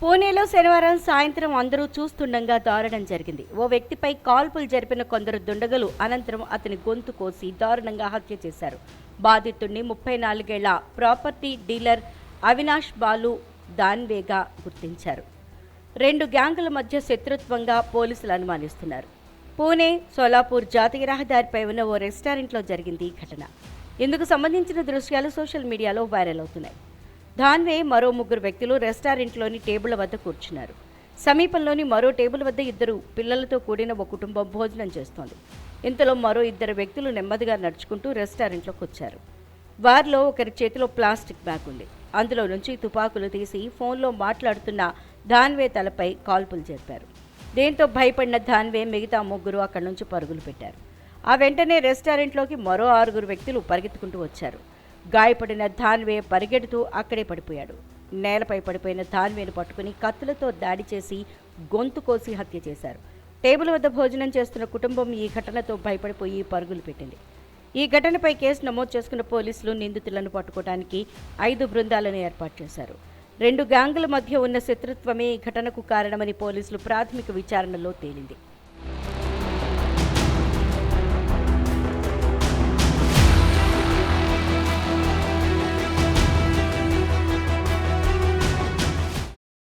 పూణేలో శనివారం సాయంత్రం అందరూ చూస్తుండగా దారుణం జరిగింది. ఓ వ్యక్తిపై కాల్పులు జరిపిన కొందరు దుండగలు అనంతరం అతని గొంతు కోసి దారుణంగా హత్య చేశారు. బాధితుడిని ముప్పై నాలుగేళ్ళ ప్రాపర్టీ డీలర్ అవినాష్ బాలు దాన్వేగా గుర్తించారు. రెండు గ్యాంగుల మధ్య శత్రుత్వంగా పోలీసులు అనుమానిస్తున్నారు. పూణే సోలాపూర్ జాతీయ రహదారిపై ఉన్న ఓ రెస్టారెంట్లో జరిగింది ఈ ఘటన. ఇందుకు సంబంధించిన దృశ్యాలు సోషల్ మీడియాలో వైరల్ అవుతున్నాయి. ధాన్వే మరో ముగ్గురు వ్యక్తులు రెస్టారెంట్లోని టేబుల్ వద్ద కూర్చున్నారు. సమీపంలోని మరో టేబుల్ వద్ద ఇద్దరు పిల్లలతో కూడిన ఒక కుటుంబం భోజనం చేస్తోంది. ఇంతలో మరో ఇద్దరు వ్యక్తులు నెమ్మదిగా నడుచుకుంటూ రెస్టారెంట్లోకి వచ్చారు. వారిలో ఒకరి చేతిలో ప్లాస్టిక్ బ్యాగ్ ఉంది. అందులో నుంచి తుపాకులు తీసి ఫోన్లో మాట్లాడుతున్న ధాన్వే తలపై కాల్పులు జరిపారు. దీంతో భయపడిన ధాన్వే మిగతా ముగ్గురు అక్కడి నుంచి పరుగులు పెట్టారు. ఆ వెంటనే రెస్టారెంట్లోకి మరో ఆరుగురు వ్యక్తులు పరిగెత్తుకుంటూ వచ్చారు. గాయపడిన ధాన్వే పరిగెడుతూ అక్కడే పడిపోయాడు. నేలపై పడిపోయిన ధాన్వేను పట్టుకుని కత్తులతో దాడి చేసి గొంతు కోసి హత్య చేశారు. టేబుల్ వద్ద భోజనం చేస్తున్న కుటుంబం ఈ ఘటనతో భయపడిపోయి పరుగులు పెట్టింది. ఈ ఘటనపై కేసు నమోదు చేసుకున్న పోలీసులు నిందితులను పట్టుకోవడానికి ఐదు బృందాలను ఏర్పాటు చేశారు. రెండు గ్యాంగుల మధ్య ఉన్న శత్రుత్వమే ఈ ఘటనకు కారణమని పోలీసులు ప్రాథమిక విచారణలో తేలింది.